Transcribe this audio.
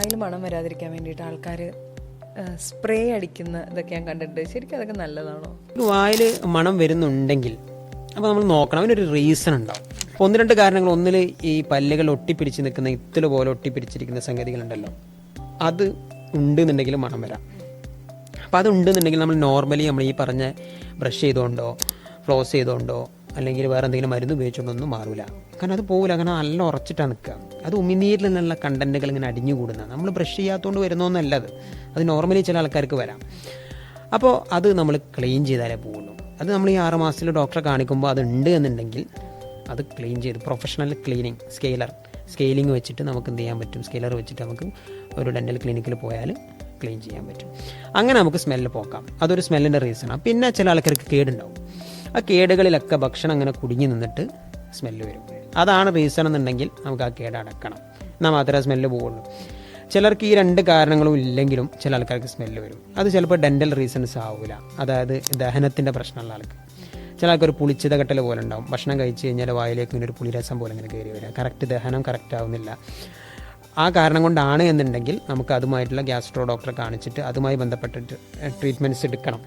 അതിൽ മണം വരാതിരിക്കാൻ വേണ്ടിയിട്ട് ആൾക്കാർ സ്പ്രേ അടിക്കുന്ന ഇതൊക്കെ ഞാൻ കണ്ടിട്ട് ശരിക്കും അതൊക്കെ നല്ലതാണോ? വായിൽ മണം വരുന്നുണ്ടെങ്കിൽ അപ്പോൾ നമ്മൾ നോക്കണം. അതിനൊരു റീസൺ ഉണ്ടാവും. ഒന്ന് രണ്ട് കാരണങ്ങൾ. ഒന്നിൽ ഈ പല്ലുകൾ ഒട്ടിപ്പിടിച്ച് നിൽക്കുന്ന ഇത്തൽ പോലെ ഒട്ടിപ്പിടിച്ചിരിക്കുന്ന സംഗതികളുണ്ടല്ലോ. അത് ഉണ്ടെന്നുണ്ടെങ്കിൽ മണം വരാം. അപ്പോൾ അത് ഉണ്ടെന്നുണ്ടെങ്കിൽ നമ്മൾ നോർമലി നമ്മൾ ഈ പറഞ്ഞ ബ്രഷ് ചെയ്തുകൊണ്ടോ ഫ്ലോസ് ചെയ്തുകൊണ്ടോ അല്ലെങ്കിൽ വേറെ എന്തെങ്കിലും മരുന്ന് ഉപയോഗിച്ചുകൊണ്ടൊന്നും മാറില്ല കാരണം അത് പോകില്ല കാരണം നല്ല ഉറച്ചിട്ടാണ് നിൽക്കുക. അത് ഉമിനീരിൽ നിന്നുള്ള കണ്ടന്റുകൾ ഇങ്ങനെ അടിഞ്ഞു കൂടുന്ന നമ്മൾ ബ്രഷ് ചെയ്യാത്തതുകൊണ്ട് വരുന്നൊന്നല്ല അത് അത് നോർമലി ചില ആൾക്കാർക്ക് വരാം. അപ്പോൾ അത് നമ്മൾ ക്ലീൻ ചെയ്താലേ പോകുള്ളൂ. അത് നമ്മൾ ഈ ആറ് മാസത്തിൽ ഡോക്ടറെ കാണിക്കുമ്പോൾ അത് ഉണ്ട് എന്നുണ്ടെങ്കിൽ അത് ക്ലീൻ ചെയ്ത് പ്രൊഫഷണൽ ക്ലീനിങ് സ്കെയിലർ സ്കെയിലിംഗ് വെച്ചിട്ട് നമുക്ക് എന്ത് ചെയ്യാൻ പറ്റും? സ്കെയിലർ വെച്ചിട്ട് നമുക്ക് ഒരു ഡെന്റൽ ക്ലിനിക്കിൽ പോയാൽ ക്ലീൻ ചെയ്യാൻ പറ്റും. അങ്ങനെ നമുക്ക് സ്മെല്ല് പോക്കാം. അതൊരു സ്മെല്ലിന്റെ റീസണാണ് പിന്നെ ചില ആൾക്കാർക്ക് കേടുണ്ടാവും. ആ കേടുകളിലൊക്കെ ഭക്ഷണം അങ്ങനെ കുടുങ്ങി നിന്നിട്ട് സ്മെല്ല് വരും. അതാണ് റീസൺ എന്നുണ്ടെങ്കിൽ നമുക്ക് ആ കേട് അടക്കണം. എന്നാൽ മാത്രമേ സ്മെല്ല് പോവുള്ളൂ. ചിലർക്ക് ഈ രണ്ട് കാരണങ്ങളും ഇല്ലെങ്കിലും ചില ആൾക്കാർക്ക് സ്മെല്ല് വരും. അത് ചിലപ്പോൾ ഡെന്റൽ റീസൺസ് ആവില്ല അതായത് ദഹനത്തിന്റെ പ്രശ്നമുള്ള ആൾക്ക്. ചില ആൾക്കൊരു പുളിച്ചിത കെട്ടൽ പോലെ ഉണ്ടാവും. ഭക്ഷണം കഴിച്ച് കഴിഞ്ഞാൽ വായിലേക്ക് ഇങ്ങനെ ഒരു പുളിരസം പോലെ ഇങ്ങനെ കയറി വരിക കറക്റ്റ് ദഹനം കറക്റ്റ് ആവുന്നില്ല. ആ കാരണം കൊണ്ടാണ് എന്നുണ്ടെങ്കിൽ നമുക്ക് അതുമായിട്ടുള്ള ഗ്യാസ്ട്രോ ഡോക്ടറെ കാണിച്ചിട്ട് അതുമായി ബന്ധപ്പെട്ടിട്ട് ട്രീറ്റ്മെന്റ്സ് എടുക്കണം.